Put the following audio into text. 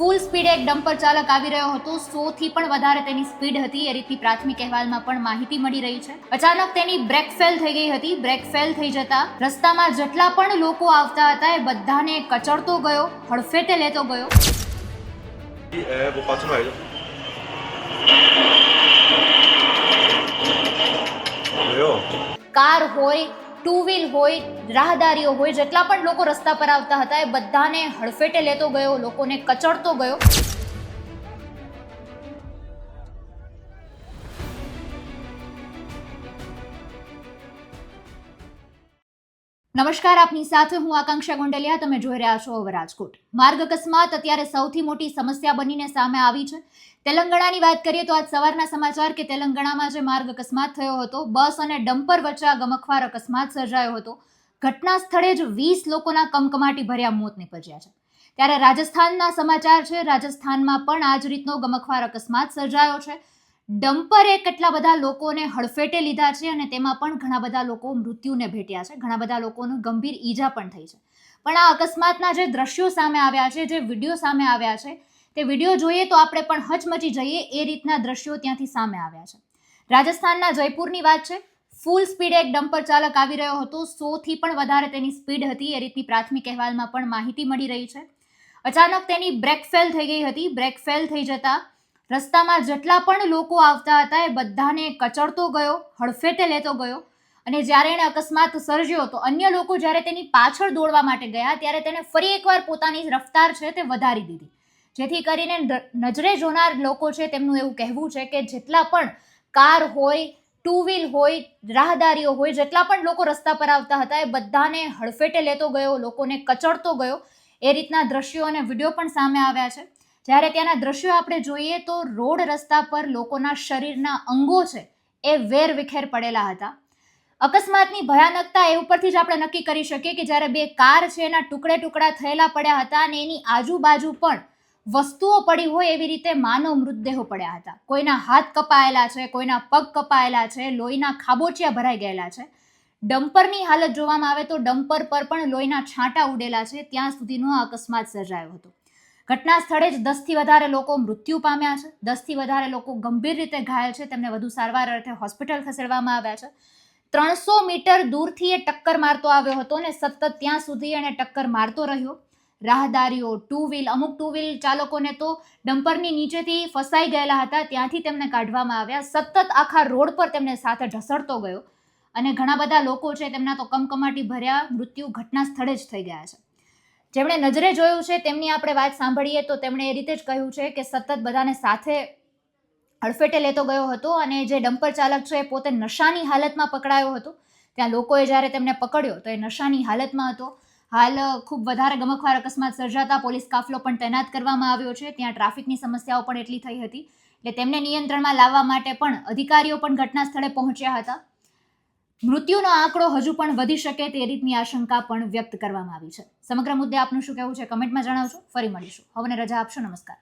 ફૂલ સ્પીડે એક ડમ્પર ચાલક આવી રહ્યો હતો. સોથી પણ વધારે તેની સ્પીડ હતી. એ રીતની પ્રાથમિક અહેવાલમાં પણ માહિતી મળી રહી છે. અચાનક તેની બ્રેક ફેલ થઈ ગઈ હતી. બ્રેક ફેલ થઈ જતા રસ્તામાં જેટલા પણ લોકો આવતા હતા એ બધાને કચડતો ગયો હડફેટે લેતો ગયો. કાર હોય ટુ વ્હીલ હોય, રાહદારીઓ હોય, જેટલા પણ લોકો રસ્તા પર આવતા હતા, એ બધાને હડફેટે લેતો ગયો, લોકોને કચડતો ગયો. નમસ્કાર, આપની સાથે હું આકાંક્ષા ગોંડલિયા. તમે જોઈ રહ્યા છો રાજકોટ. માર્ગ અકસ્માત અત્યારે સૌથી મોટી સમસ્યા બનીને સામે આવી છે. તેલંગાણાની વાત કરીએ તો આજ સવારના સમાચાર કે તેલંગાણામાં જે માર્ગ અકસ્માત થયો હતો, બસ અને ડમ્પર વચ્ચે આ ગમખવાર અકસ્માત સર્જાયો હતો. ઘટના સ્થળે જ વીસ લોકોના કમકમાટી ભર્યા મોત નીપજ્યા છે. ત્યારે રાજસ્થાનના સમાચાર છે, રાજસ્થાનમાં પણ આ જ રીતનો ગમખવાર અકસ્માત સર્જાયો છે. ડમ્પરે કેટલા બધા લોકોને હડફેટે લીધા છે અને તેમાં પણ ઘણા બધા લોકો મૃત્યુને ભેટ્યા છે. ઘણા બધા લોકોને ગંભીર ઈજા પણ થઈ છે. પણ આ અકસ્માતના જે દ્રશ્યો સામે આવ્યા છે, જે વીડિયો સામે આવ્યા છે, તે વીડિયો જોઈએ તો આપણે પણ હચમચી જઈએ એ રીતના દ્રશ્યો ત્યાંથી સામે આવ્યા છે. રાજસ્થાનના જયપુરની વાત છે. ફૂલ સ્પીડે એક ડમ્પર ચાલક આવી રહ્યો હતો. સોથી પણ વધારે તેની સ્પીડ હતી. એ રીતની પ્રાથમિક અહેવાલમાં પણ માહિતી મળી રહી છે. અચાનક તેની બ્રેક ફેલ થઈ ગઈ હતી. બ્રેક ફેલ થઈ જતા રસ્તામાં જેટલા પણ લોકો આવતા હતા એ બધાને કચડતો ગયો, હડફેટે લેતો ગયો અને જ્યારે એણે અકસ્માત સર્જ્યો તો અન્ય લોકો જ્યારે તેની પાછળ દોડવા માટે ગયા ત્યારે તેને ફરી એકવાર પોતાની રફતાર છે તે વધારી દીધી. જેથી કરીને નજરે જોનાર લોકો છે તેમનું એવું કહેવું છે કે જેટલા પણ કાર હોય ટુ વ્હીલ હોય, રાહદારીઓ હોય, જેટલા પણ લોકો રસ્તા પર આવતા હતા એ બધાને હડફેટે લેતો ગયો, લોકોને કચડતો ગયો. એ રીતના દ્રશ્યો અને વીડિયો પણ સામે આવ્યા છે. જ્યારે ત્યાંના દ્રશ્યો આપણે જોઈએ તો રોડ રસ્તા પર લોકોના શરીરના અંગો છે એ વેર વિખેર પડેલા હતા. અકસ્માતની ભયાનકતા એ ઉપરથી જ આપણે નક્કી કરી શકીએ કે જ્યારે બે કાર છે એના ટુકડે ટુકડા થયેલા પડ્યા હતા અને એની આજુબાજુ પણ વસ્તુઓ પડી હોય એવી રીતે માનવ મૃતદેહો પડ્યા હતા. કોઈના હાથ કપાયેલા છે, કોઈના પગ કપાયેલા છે, લોહીના ખાબોચિયા ભરાઈ ગયેલા છે. ડમ્પરની હાલત જોવામાં આવે તો ડમ્પર પર પણ લોહીના છાંટા ઉડેલા છે. ત્યાં સુધીનો આ અકસ્માત સર્જાયો હતો. ઘટના સ્થળે જ દસથી વધારે લોકો મૃત્યુ પામ્યા છે. દસથી વધારે લોકો ગંભીર રીતે ઘાયલ છે. તેમને વધુ સારવાર અર્થે હોસ્પિટલ ખસેડવામાં આવ્યા છે. ત્રણસો મીટર દૂરથી એ ટક્કર મારતો આવ્યો હતો ને સતત ત્યાં સુધી એણે ટક્કર મારતો રહ્યો. રાહદારીઓ ટુ વ્હીલ અમુક ટુ વ્હીલ ચાલકોને તો ડમ્પરની નીચેથી ફસાઈ ગયેલા હતા. ત્યાંથી તેમને કાઢવામાં આવ્યા. સતત આખા રોડ પર તેમને સાથે ઢસડતો ગયો. અને ઘણા બધા લોકો છે, તેમના તો કમકમાટી ભર્યા, મૃત્યુ ઘટના સ્થળે જ થઈ ગયા છે. જેમણે નજરે જોયું છે, તેમની આપણે વાત સાંભળીએ તો તેમણે એ રીતે જ કહ્યું છે કે સતત બધાને સાથે હડફેટે લેતો ગયો હતો અને જે ડમ્પર ચાલક છે એ પોતે નશાની હાલતમાં પકડાયો હતો. ત્યાં લોકોએ જ્યારે તેમને પકડ્યો તો એ નશાની હાલતમાં હતો. હાલ ખૂબ વધારે ગમખવાર અકસ્માત સર્જાતા પોલીસ કાફલો પણ તૈનાત કરવામાં આવ્યો છે. ત્યાં ટ્રાફિકની સમસ્યાઓ પણ એટલી થઈ હતી. એટલે તેમને નિયંત્રણમાં લાવવા માટે પણ અધિકારીઓ પણ ઘટના સ્થળે પહોંચ્યા હતા. મૃત્યુનો આંકડો હજુ પણ વધી શકે તે રીતની આશંકા પણ વ્યક્ત કરવામાં આવી છે. સમગ્ર મુદ્દે આપનું શું કહેવું છે? કમેન્ટમાં જણાવજો. ફરી મળીશું. હવે રજા આપશો. નમસ્કાર.